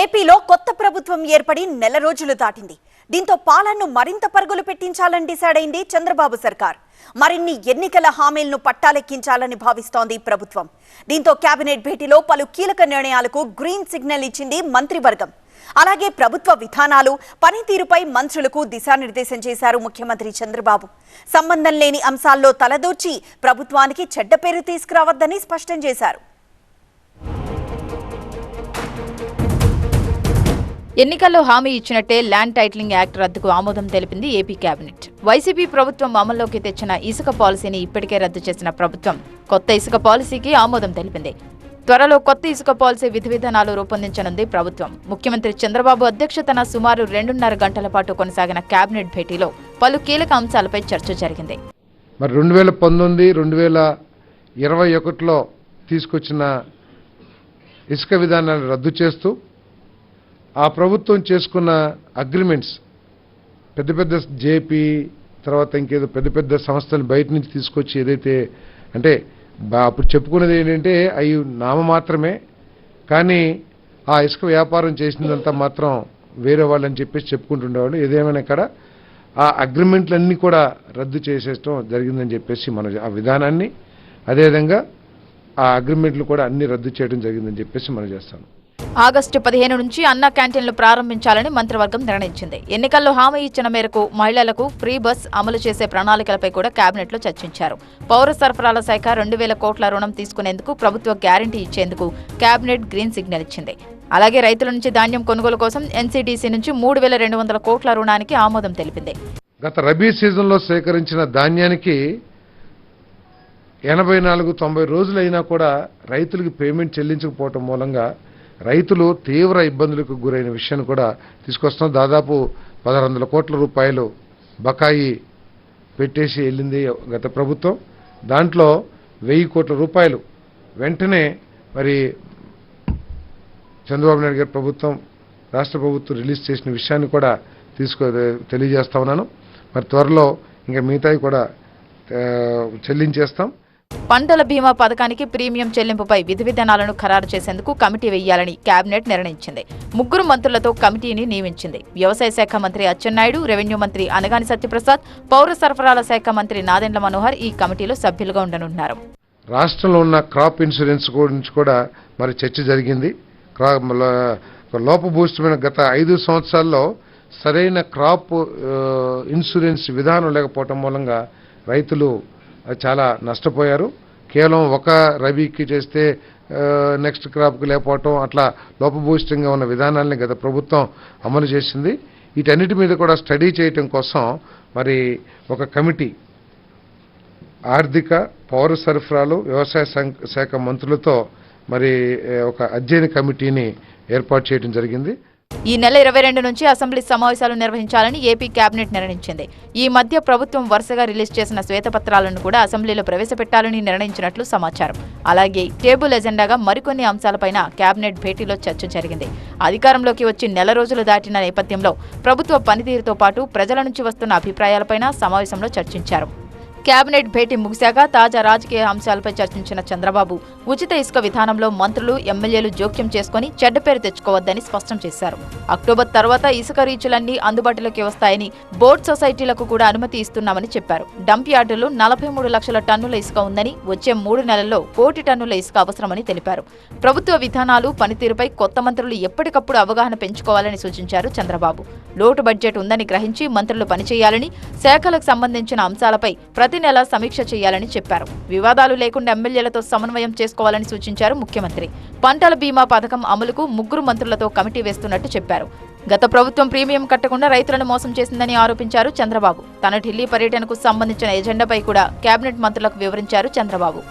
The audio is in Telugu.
ఏపీలో కొత్త ప్రభుత్వం ఏర్పడి నెల రోజులు దాటింది. దీంతో పాలనను మరింత పరుగులు పెట్టించాలని డిసైడ్ అయింది చంద్రబాబు సర్కార్. మరిన్ని ఎన్నికల హామీలను పట్టాలెక్కించాలని భావిస్తోంది ప్రభుత్వం. దీంతో కేబినెట్ భేటీలో పలు కీలక నిర్ణయాలకు గ్రీన్ సిగ్నల్ ఇచ్చింది మంత్రివర్గం. అలాగే ప్రభుత్వ విధానాలు పనితీరుపై మంత్రులకు దిశానిర్దేశం చేశారు ముఖ్యమంత్రి చంద్రబాబు. సంబంధం లేని అంశాల్లో తలదూర్చి ప్రభుత్వానికి చెడ్డ పేరు తీసుకురావద్దని స్పష్టం చేశారు. ఎన్నికల్లో హామీ ఇచ్చినట్టే ల్యాండ్ టైటిలింగ్ యాక్ట్ రద్దుకు ఆమోదం తెలిపింది ఏపీ కేబినెట్ వైసీపీ ప్రభుత్వం అమల్లోకి తెచ్చిన ఇసుక పాలసీని ఇప్పటికే రద్దు చేసిన ప్రభుత్వం. కొత్త ఇసుక పాలసీకి ఆమోదం తెలిపింది. త్వరలో కొత్త ఇసుక పాలసీ విధి విధానాలు రూపొందించనుంది ప్రభుత్వం. ముఖ్యమంత్రి చంద్రబాబు అధ్యక్షతన సుమారు రెండున్నర గంటల పాటు కొనసాగిన కేబినెట్ భేటీలో పలు కీలక అంశాలపై చర్చ జరిగింది. మరి రెండు వేల పంతొమ్మిది రెండు వేల ఇరవై ఒకటిలో తీసుకొచ్చిన ఇసుక విధానాన్ని రద్దు చేస్తూ ఆ ప్రభుత్వం చేసుకున్న అగ్రిమెంట్స్ పెద్ద పెద్ద జేపీ తర్వాత ఇంకేదో పెద్ద పెద్ద సంస్థలు బయట నుంచి తీసుకొచ్చి ఏదైతే అంటే బా- అప్పుడు చెప్పుకునేది ఏంటంటే అవి నామ మాత్రమే కానీ ఆ ఇసుక వ్యాపారం చేసినదంతా మాత్రం వేరే వాళ్ళని చెప్పేసి చెప్పుకుంటుండేవాళ్ళు. ఏదేమైనా ఇక్కడ ఆ అగ్రిమెంట్లన్నీ కూడా రద్దు చేసేయడం జరిగిందని చెప్పేసి మన ఆ విధానాన్ని అదేవిధంగా ఆ అగ్రిమెంట్లు కూడా అన్ని రద్దు చేయడం జరిగిందని చెప్పేసి మనం చేస్తాను. ఆగస్టు పదిహేను నుంచి అన్న క్యాంటీన్లు ప్రారంభించాలని మంత్రివర్గం నిర్ణయించింది. ఎన్నికల్లో హామీ ఇచ్చిన మేరకు మహిళలకు ఫ్రీ బస్ అమలు చేసే ప్రణాళికలపై కూడా కేబినెట్లో చర్చించారు. పౌర సరఫరాల శాఖ రెండు వేల కోట్ల రుణం తీసుకునేందుకు ప్రభుత్వ గ్యారంటీ ఇచ్చేందుకు కేబినెట్ గ్రీన్ సిగ్నల్ ఇచ్చింది. అలాగే రైతుల నుంచి ధాన్యం కొనుగోలు కోసం ఎన్సీడీసీ నుంచి మూడు వేల రెండు వందల కోట్ల రుణానికి ఆమోదం తెలిపింది. గత రబీ సీజన్లో సేకరించిన ధాన్యానికి ఎనభై నాలుగు తొంభై రోజులైనా కూడా రైతులకు పేమెంట్ చెల్లించకపోవటం మూలంగా రైతులు తీవ్ర ఇబ్బందులకు గురైన విషయాన్ని కూడా తీసుకొస్తాం దాదాపు పదహారు వందల కోట్ల రూపాయలు బకాయి పెట్టేసి వెళ్ళింది గత ప్రభుత్వం. దాంట్లో వెయ్యి కోట్ల రూపాయలు వెంటనే మరి చంద్రబాబు నాయుడు గారి ప్రభుత్వం రాష్ట్ర ప్రభుత్వం రిలీజ్ చేసిన విషయాన్ని కూడా తీసుకో తెలియజేస్తా ఉన్నాను. మరి త్వరలో ఇంకా మిగతావి కూడా చెల్లించేస్తాం. పంటల బీమా పథకానికి ప్రీమియం చెల్లింపుపై విధి విధానాలను ఖరారు చేసేందుకు కమిటీ వేయాలని కేబినెట్ నిర్ణయించింది. ముగ్గురు మంత్రులతో కమిటీని నియమించింది. వ్యవసాయ శాఖ మంత్రి అచ్చెన్నాయుడు రెవెన్యూ మంత్రి అనగాని సత్యప్రసాద్ పౌర సరఫరాల శాఖ మంత్రి నాదెండ్ల మనోహర్ ఈ కమిటీలో సభ్యులుగా ఉండనున్నారు. రాష్ట్రంలో ఉన్న క్రాప్ ఇన్సూరెన్స్ గురించి కూడా మరి చర్చ జరిగింది. లోపభూష్టమైన గత ఐదు సంవత్సరాల్లో సరైన క్రాప్ ఇన్సూరెన్స్ విధానం లేకపోవటం మూలంగా రైతులు చాలా నష్టపోయారు. కేవలం ఒక రబీకి చేస్తే నెక్స్ట్ క్రాప్కి లేకపోవటం అట్లా లోపభూయిష్టంగా ఉన్న విధానాల్ని గత ప్రభుత్వం అమలు చేసింది. వీటన్నిటి మీద కూడా స్టడీ చేయటం కోసం మరి ఒక కమిటీ ఆర్థిక పౌర సరఫరాలు వ్యవసాయ శాఖ మంత్రులతో మరి ఒక అధ్యయన కమిటీని ఏర్పాటు చేయడం జరిగింది. ఈ నెల ఇరవై రెండు నుంచి అసెంబ్లీ సమావేశాలు నిర్వహించాలని ఏపీ కేబినెట్ నిర్ణయించింది. ఈ మధ్య ప్రభుత్వం వరుసగా రిలీజ్ చేసిన శ్వేతపత్రాలను కూడా అసెంబ్లీలో ప్రవేశపెట్టాలని నిర్ణయించినట్లు సమాచారం. అలాగే టేబుల్ ఎజెండాగా మరికొన్ని అంశాలపైన కేబినెట్ భేటీలో చర్చ జరిగింది. అధికారంలోకి వచ్చి నెల రోజులు దాటిన నేపథ్యంలో ప్రభుత్వ పనితీరుతో పాటు ప్రజల నుంచి వస్తున్న అభిప్రాయాలపైన సమావేశంలో చర్చించారు. కేబినెట్ భేటీ ముగిశాక తాజా రాజకీయ అంశాలపై చర్చించిన చంద్రబాబు ఉచిత ఇసుక విధానంలో మంత్రులు ఎమ్మెల్యేలు జోక్యం చేసుకుని చెడ్డ పేరు తెచ్చుకోవద్దని స్పష్టం చేశారు. అక్టోబర్ తర్వాత ఇసుక రీచులన్నీ అందుబాటులోకి వస్తాయని బోర్డ్ సొసైటీలకు కూడా అనుమతి ఇస్తున్నామని చెప్పారు. డంప్ యార్డులు నలభై మూడు లక్షల టన్నుల ఇసుక ఉందని వచ్చే మూడు నెలల్లో కోటి టన్నుల ఇసుక అవసరమని తెలిపారు. ప్రభుత్వ విధానాలు పనితీరుపై కొత్త మంత్రులు ఎప్పటికప్పుడు అవగాహన పెంచుకోవాలని సూచించారు చంద్రబాబు. లోటు బడ్జెట్ ఉందని గ్రహించి మంత్రులు పనిచేయాలని శాఖలకు సంబంధించిన అంశాలపై ప్రతి నెల సమీక్ష చేయాలని చెప్పారు. వివాదాలు లేకుండా ఎమ్మెల్యేలతో సమన్వయం చేసుకోవాలని సూచించారు ముఖ్యమంత్రి. పంటల బీమా పథకం అమలుకు ముగ్గురు మంత్రులతో కమిటీ వేస్తున్నట్టు చెప్పారు. గత ప్రభుత్వం ప్రీమియం కట్టకుండా రైతులను మోసం చేసిందని ఆరోపించారు చంద్రబాబు. తన ఢిల్లీ పర్యటనకు సంబంధించిన ఎజెండాపై కూడా కేబినెట్ మంత్రులకు వివరించారు చంద్రబాబు.